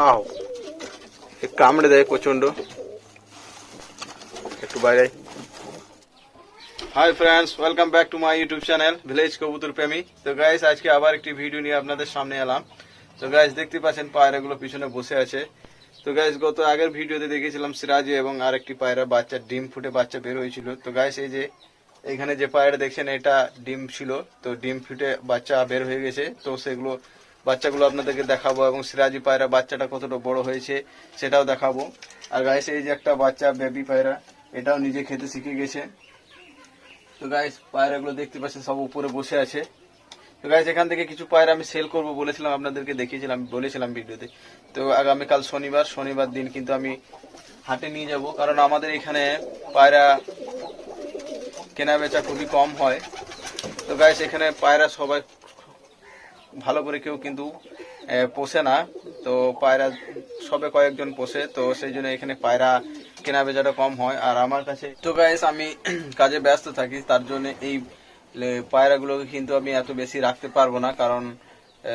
আও এ কামড়ে দেয় প্রচণ্ড একটু বাইরে hi friends welcome back to my YouTube channel village কবুতর প্রেমী তো গাইস আজকে আবার একটি ভিডিও নিয়ে আপনাদের সামনে এলাম তো গাইস দেখতে পাচ্ছেন পায়রাগুলো পিছনে বসে আছে তো গাইস গত আগের ভিডিওতে দেখেছিলাম সিরাজি এবং আরেকটি পায়রা বাচ্চা ডিম ফুটে বাচ্চা বের হয়েছিল তো গাইস এই যে এখানে যে পায়রা দেখছেন, এটা ডিম ছিল। তো ডিম ফুটে বাচ্চা বের হয়ে গেছে। তো সেগুলো বাচ্চাগুলো আপনাদেরকে দেখাবো এবং সিরাজি পায়রা বাচ্চাটা কতটা বড় হয়েছে সেটাও দেখাবো। আর গাইস এই যে একটা বাচ্চা বেবি পায়রা, এটাও নিজে খেতে শিখে গেছে। তো গাইস পায়রাগুলো দেখতে পাচ্ছেন, সব উপরে বসে আছে। তো গাইস এখান থেকে কিছু পায়রা আমি সেল করব বলেছিলাম, আপনাদেরকে দেখিয়েছিলাম, বলেছিলাম ভিডিওতে। তো আগামীকাল শনিবার শনিবার দিন কিন্তু আমি হাটে নিয়ে যাব, কারণ আমাদের এখানে পায়রা কেনা বেচা খুবই কম হয়। তো গাইস এখানে পায়রা সবাই ভালো করে কেউ কিন্তু পোষে না। তো পায়রা সবে কয়েকজন পোষে, তো সেই জন্য এখানে পায়রা কেনা বেচাটা কম হয়। আর আমার কাছে, তো গাইস আমি কাজে ব্যস্ত থাকি, তার জন্য এই পায়রাগুলোকে কিন্তু আমি এত বেশি রাখতে পারব না। কারণ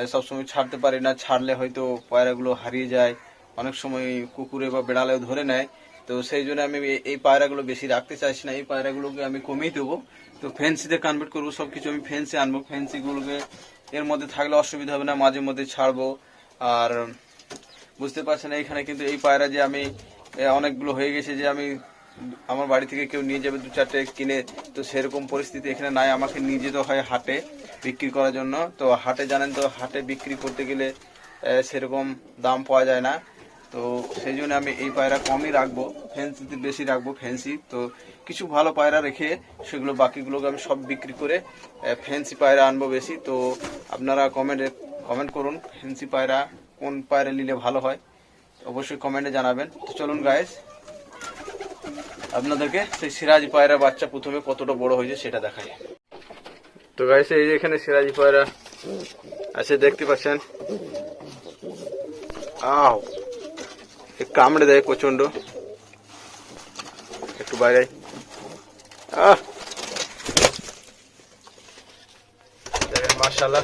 সবসময় ছাড়তে পারি না। ছাড়লে হয়তো পায়রাগুলো হারিয়ে যায়। অনেক সময় কুকুরে বা বেড়ালেও ধরে নেয়। তো সেই জন্য আমি এই- পায়রাগুলো বেশি রাখতে চাইছি না। এই পায়রাগুলোকে আমি কমিয়ে দেবো। তো ফেন্সিতে কনভার্ট করব। সবকিছু আমি ফেন্সি আনব। ফেন্সিগুলোকে এর মধ্যে থাকলে অসুবিধা হবে না, মাঝে মধ্যে ছাড়বো। আর বুঝতে পারছেন এখানে কিন্তু এই পায়রা যে আমি অনেকগুলো হয়ে গেছে যে আমি আমার বাড়ি থেকে কেউ নিয়ে যাবে দু চারটে কিনে, তো সেরকম পরিস্থিতি এখানে নাই। আমাকে নিয়ে যেতে হয় হাটে বিক্রি করার জন্য। তো হাটে জানেন তো, হাটে বিক্রি করতে গেলে সেরকম দাম পাওয়া যায় না। তো সেই জন্য আমি এই পায়রা কমই রাখব ফ্যান্সিতে বেশি রাখব ফ্যান্সি তো কিছু ভালো পায়রা রেখে সেগুলো বাকিগুলোকে আমি সব বিক্রি করে ফ্যান্সি পায়রা আনব বেশি। তো আপনারা কমেন্টে কমেন্ট করুন ফ্যান্সি পায়রা কোন পায়রা নিলে ভালো হয়। অবশ্যই কমেন্টে জানাবেন। তো চলুন গায়েস আপনাদেরকে সেই সিরাজি পায়রা বাচ্চা প্রথমে কতটা বড় হয়েছে সেটা দেখাই। তো গাইস এই যে এখানে সিরাজি পায়রা আছে, দেখতে পাচ্ছেন? কামড়ে দেয় প্রচণ্ড একটু বাইরে দেখেন মার্শাল্লাহ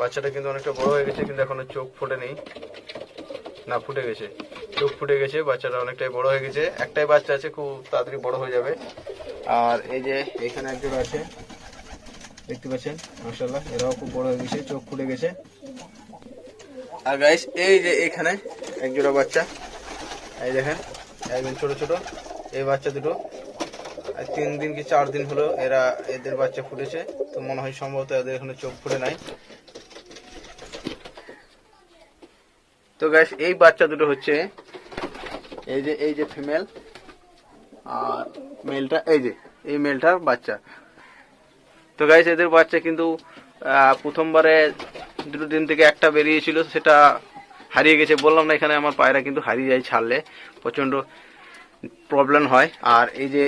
বাচ্চাটা কিন্তু অনেকটা বড় হয়ে গেছে, কিন্তু এখনও চোখ ফুটে নেই। না, ফুটে গেছে। চোখ ফুটে গেছে, বাচ্চাটা অনেকটাই বড় হয়ে গেছে। একটাই বাচ্চা আছে, খুব তাড়াতাড়ি বড় হয়ে যাবে। আর এই যে এখানে একজন আছে, দেখতে পাচ্ছেন মার্শাল্লাহ এরাও খুব বড় হয়ে গেছে, চোখ ফুটে গেছে। আর গাইস এই যে এখানে এক জোড়া বাচ্চা, এই দেখেন, একদম ছোট ছোট, এই বাচ্চা দুটো। তিন দিন কি চার দিন হলো এরা এদের বাচ্চা ফুটেছে। তো মনে হয় সম্ভবত এদের এখানে চোখ ফুটে নাই। তো গ্যাস এই বাচ্চা দুটো হচ্ছে। এই যে এই যে ফিমেল আর মেলটা এই যে, এই মেলটার বাচ্চা। তো গাইস এদের বাচ্চা কিন্তু প্রথমবারে দুটো দিন থেকে একটা বেরিয়েছিল, সেটা হারিয়ে গেছে। বললাম না এখানে আমার পায়রা কিন্তু হারিয়ে যায় ছাড়লে। প্রচণ্ড প্রবলেম হয়। আর এই যে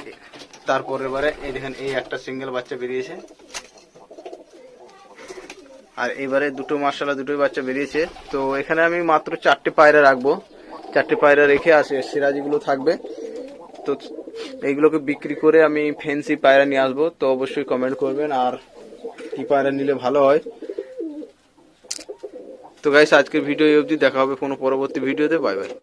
তারপরের বারে এই দেখেন, এই একটা সিঙ্গেল বাচ্চা বেরিয়েছে। আর এবারে দুটো মার্শালা দুটোই বাচ্চা বেরিয়েছে। তো এখানে আমি মাত্র চারটে পায়রা রাখব। চারটে পায়রা রেখে আসে সিরাজিগুলো থাকবে। তো এইগুলোকে বিক্রি করে আমি ফেন্সি পায়রা নিয়ে আসব। তো অবশ্যই কমেন্ট করবেন আর কি পায়রা নিলে ভালো হয়। তো গাইস আজকের ভিডিও এই অবধি। দেখা হবে কোনো পরবর্তী ভিডিওতে বাই বাই